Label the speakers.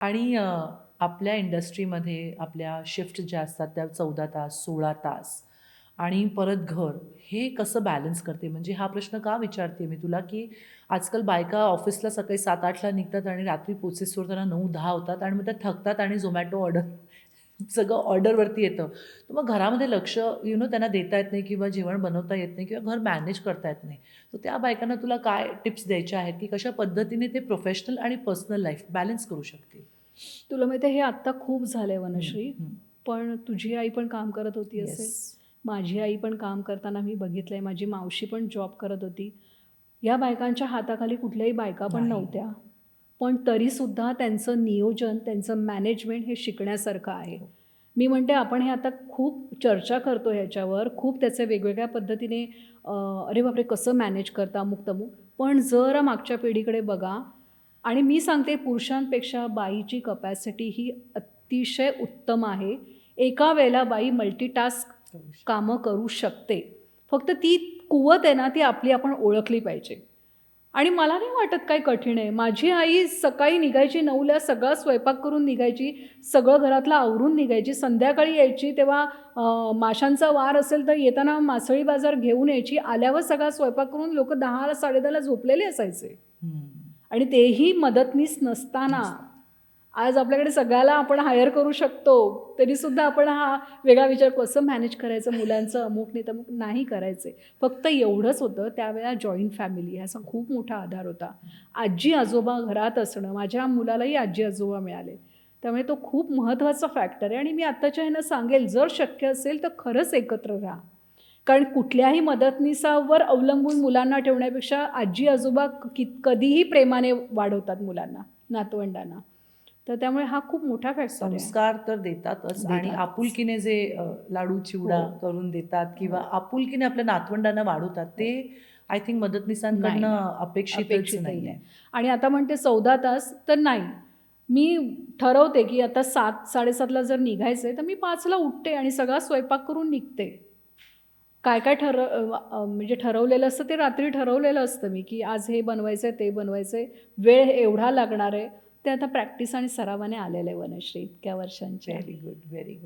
Speaker 1: आणि अ, आपल्या इंडस्ट्रीमध्ये आपल्या शिफ्ट ज्या असतात त्या चौदा तास सोळा तास आणि परत घर हे कसं बॅलन्स करते? म्हणजे हा प्रश्न का विचारते मी तुला? की आजकाल बायका ऑफिसला सकाळी सात आठला निघतात आणि रात्री पोचेसवर त्यांना नऊ दहा होतात आणि मग त्या थकतात आणि झोमॅटो ऑर्डर सगळं ऑर्डरवरती येतं. तर मग घरामध्ये लक्ष यु नो त्यांना देता येत नाही किंवा जेवण बनवता येत नाही किंवा घर मॅनेज करता येत नाही. तर त्या बायकांना तुला काय टिप्स द्यायच्या आहेत की कशा पद्धतीने ते प्रोफेशनल आणि पर्सनल लाईफ बॅलन्स करू शकतील?
Speaker 2: तुला माहिती आहे हे आत्ता खूप झालंय वनश्री.
Speaker 1: हम्म.
Speaker 2: पण तुझी आई पण काम करत होती असेल. माझी आई पण काम करताना मी बघितलंय. माझी मावशी पण जॉब करत होती. या बायकांच्या हाताखाली कुठल्याही बायका पण. नव्हत्या. पण तरीसुद्धा त्यांचं नियोजन त्यांचं मॅनेजमेंट हे शिकण्यासारखं आहे. मी म्हणते आपण हे आता खूप चर्चा करतो ह्याच्यावर. खूप त्याचे वेगवेगळ्या पद्धतीने अरे बापरे कसं मॅनेज करता अमुक तमुक. पण जर मागच्या पिढीकडे बघा. आणि मी सांगते पुरुषांपेक्षा बाईची कपॅसिटी ही अतिशय उत्तम आहे. एका वेळेला बाई मल्टीटास्क कामं करू शकते. फक्त ती कुवत आहे ना ती आपली आपण ओळखली पाहिजे. आणि मला नाही वाटत काय कठीण आहे. माझी आई सकाळी निघायची नऊला सगळा स्वयंपाक करून निघायची सगळं घरातलं आवरून निघायची संध्याकाळी यायची तेव्हा माशांचा वार असेल तर येताना मासळी बाजार घेऊन यायची आल्यावर सगळा स्वयंपाक करून लोक दहाला साडेदहाला झोपलेले असायचे. आणि तेही मदतनीस नसताना. आज आपल्याकडे सगळ्याला आपण हायर करू शकतो तरीसुद्धा आपण हा वेगळा विचार कसं मॅनेज करायचं मुलांचं अमुक नाही तमुक नाही करायचे. फक्त एवढंच होतं त्यावेळेला जॉईंट फॅमिली ह्याचा खूप मोठा आधार होता. आजी आजोबा घरात असणं माझ्या मुलालाही आजी आजोबा मिळाले. त्यामुळे तो खूप महत्त्वाचा फॅक्टर आहे आणि मी आत्ताच्या ह्यानं सांगेल जर शक्य असेल तर खरंच एकत्र राहा. कारण कुठल्याही मदतनीसावर अवलंबून मुलांना ठेवण्यापेक्षा आजी आजोबा कि कधीही प्रेमाने वाढवतात मुलांना नातवंडांना. तर त्यामुळे हा खूप मोठा फॅक्टर
Speaker 1: संस्कार तर देतातच आणि. आपुलकीने जे लाडू चिवडा
Speaker 2: हो.
Speaker 1: करून देतात किंवा आपुलकीने आपल्या नातवंडांना वाढवतात ते आय थिंक मदतनीसांकडनं
Speaker 2: अपेक्षितही
Speaker 1: नाही.
Speaker 2: आणि आता म्हणते चौदा तास तर नाही. मी ठरवते की आता सात साडेसातला जर निघायचं आहे तर मी पाचला उठते आणि सगळा स्वयंपाक करून निघते. काय काय ठर म्हणजे ठरवलेलं असतं ते रात्री ठरवलेलं असतं मी की आज हे बनवायचं आहे ते बनवायचं आहे वेळ एवढा लागणार आहे. ते आता प्रॅक्टिस आणि सरावाने आलेलं आहे वनश्री इतक्या वर्षांचे.
Speaker 1: Very good very good